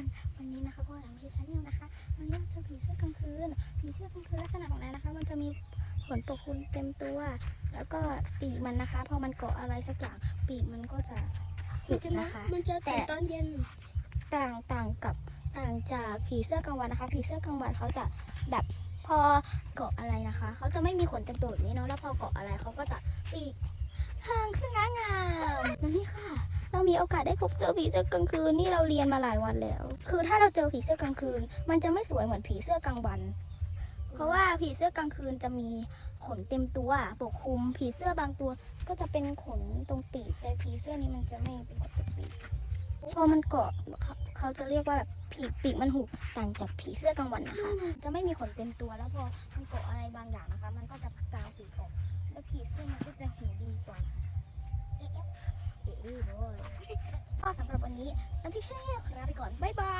คนวันนี้นะคะพวกเราที่ชาแนลนะคะวันนี้เราเจอผีเสื้อกลางคืนผีเสื้อกลางคืนลักษณะของมันนะคะ มันจะมีขนปกคลุมเต็มตัว แล้วก็ปีกมันนะคะพอมันเกาะอะไรสักอย่างปีกมันก็จะหุบนะคะมันจะแต่แต่ตอนเย็นต่างต่างกับต่างจากผีเสื้อกลางวันนะคะ ผีเสื้อกลางวันเขาจะแบบพอเกาะอะไรนะคะเขาจะไม่มีขนเต็มตัวแบบนี้เนาะแล้วพอเกาะอะไรเขาก็จะปีกห่างสง่างามนั่นนี่ค่ะเรา มีโอกาสได้พบเจอผีเสื้อกลางคืนนี่เราเรียนมาหลายวันแล้ว คือถ้าเราเจอผีเสื้อกลางคืน มันจะไม่สวยเหมือนผีเสื้อกลางวัน เพราะว่าผีเสื้อกลางคืนจะมีขนเต็มตัวปกคลุม ผีเสื้อบางตัว ก็จะเป็นขนตรงปีกแต่ผีเสื้อนี้มันจะไม่เป็นขนตรงปีกพอมันเกาะเขาจะเรียกว่าแบบปีปีกมันหุบต่างจากผีเสื้อกลางวันนะคะ จะไม่มีขนเต็มตัวแล้วพอมันเกาะอะไรบางอย่างนะคะ มันก็จะกางปีกออกแล้วผีเสื้อมันก็จะหูดีกว่าเอ๊ะเอ๊ะเอ๊ะโว้ย ก็สำหรับวันนี้นันทิช่แนลขอลาไปก่อน บ๊ายบาย